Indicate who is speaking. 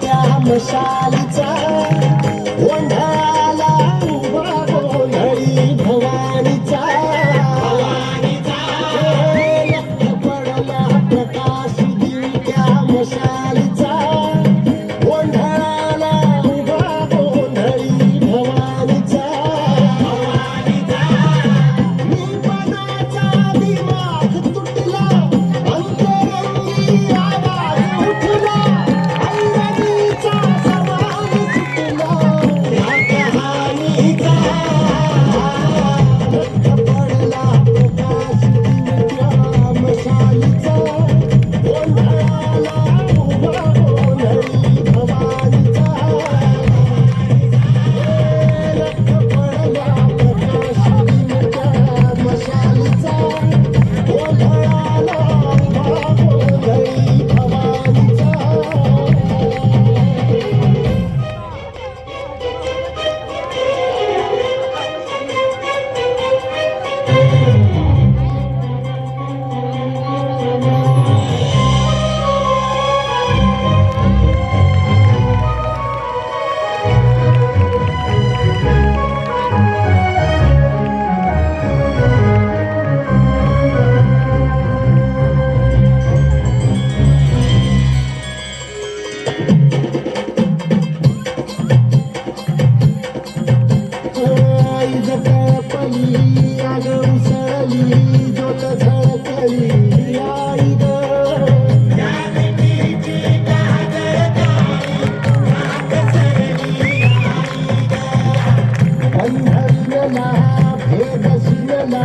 Speaker 1: त्या मशालीचा. ना भेद सुनना